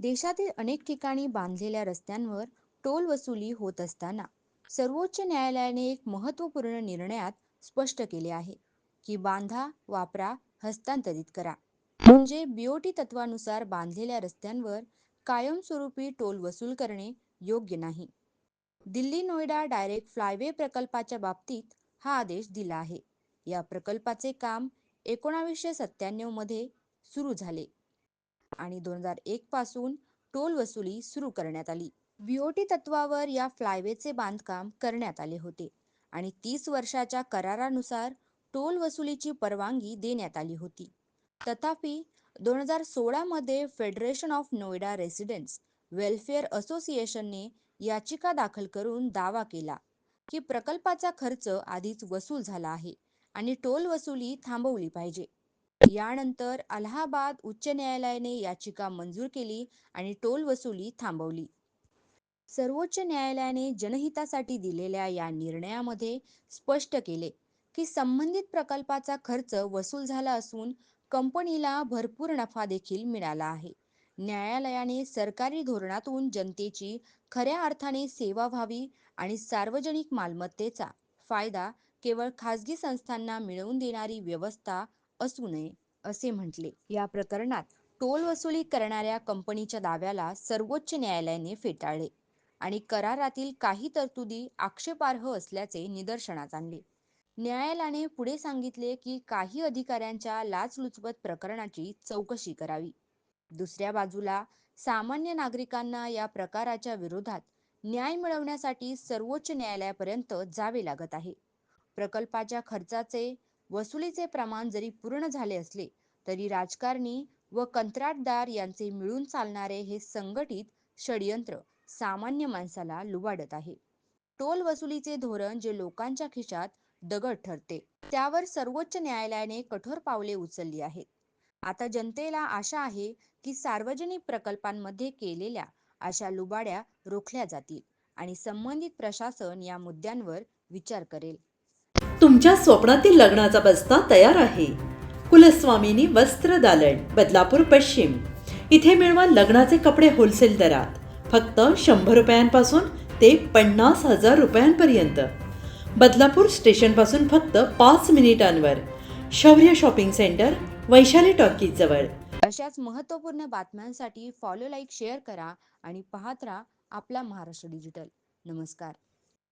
देशातील अनेक ठिकाणी बांधलेल्या रस्त्यांवर टोल वसुली होत असताना सर्वोच्च न्यायालयाने एक महत्त्वपूर्ण निर्णयात स्पष्ट केले आहे की बांधा वापरा हस्तांतरित करा. म्हणजे बीओटी तत्वानुसार बांधलेल्या रस्त्यांवर कायमस्वरूपी टोल वसूल करणे योग्य नाही. दिल्ली नोएडा डायरेक्ट फ्लायवे प्रकल्पाच्या बाबतीत हा आदेश दिला आहे. या प्रकल्पाचे काम एकोणावीसशे सत्त्याण्णवमध्ये सुरू झाले. आणि दोन हजार एक पासून टोल वसुली सुरू करण्यात आली. व्हीओटी तत्वावर या फ्लायवेचे बांधकाम करण्यात आले होते आणि तीस वर्षाच्या करारानुसार टोल वसुलीची परवानगी देण्यात आली होती. तथापि दोन हजार सोळामध्ये federation of Noida residents welfare असोसिएशनने याचिका दाखल करून दावा केला की प्रकल्पाचा खर्च आधीच वसूल झाला आहे आणि टोल वसुली थांबवली पाहिजे. यानंतर अलाहाबाद उच्च न्यायालयाने याचिका मंजूर केली आणि टोल वसुली थांबवली. सर्वोच्च न्यायालयाने जनहितासाठी दिलेल्या या निर्णयामध्ये स्पष्ट केले की संबंधित प्रकल्पाचा खर्च वसूल झाला असून कंपनीला भरपूर नफा देखील मिळाला आहे. न्यायालयाने सरकारी धोरणातून जनतेची खऱ्या अर्थाने सेवा व्हावी आणि सार्वजनिक मालमत्तेचा फायदा केवळ खाजगी संस्थांना मिळवून देणारी व्यवस्था असू नये असे म्हटले. या प्रकरणात टोल वसुली करणाऱ्या कंपनीच्या दाव्याला सर्वोच्च न्यायालयाने फेटाळले आणि करारातील काही तरतुदी आक्षेपार्ह असल्याचे निदर्शनास आणले. न्यायालयाने पुढे सांगितले की काही अधिकाऱ्यांच्या लाचलुचपत प्रकरणाची चौकशी करावी. दुसऱ्या बाजूला सामान्य नागरिकांना या प्रकाराच्या विरोधात न्याय मिळवण्यासाठी सर्वोच्च न्यायालयापर्यंत जावे लागत आहे. प्रकल्पाच्या खर्चाचे वसुलीचे प्रमाण जरी पूर्ण झाले असले तरी राजकारणी व कंत्राटदार यांचे मिळून चालणारे हे संघटित षडयंत्र सामान्य माणसाला लुबाडत आहे. टोल वसुलीचे धोरण जे लोकांच्या खिशात दगड ठरते त्यावर सर्वोच्च न्यायालयाने कठोर पावले उचलली आहेत. आता जनतेला आशा आहे की सार्वजनिक प्रकल्पांमध्ये केलेल्या अशा लुबाड्या रोखल्या जातील आणि संबंधित प्रशासन या मुद्द्यांवर विचार करेल. तुमच्या स्वप्नातील लग्नाचा बस्ता तयार आहे. कुलस्वामिनी वस्त्र दालन बदलापूर पश्चिम. इथे मिळवा लग्नाचे कपडे होलसेल दरात. फक्त शंभर रुपयांपासून ते पन्नास हजार रुपयांपर्यंत. बदलापूर स्टेशनपासून फक्त पाच मिनिटांवर. शौर्य शॉपिंग सेंटर वैशाली टॉकीज जवळ. अशाच महत्त्वपूर्ण बातम्यांसाठी फॉलो लाईक शेअर करा आणि पाहत राहा आपला महाराष्ट्र डिजिटल नमस्कार.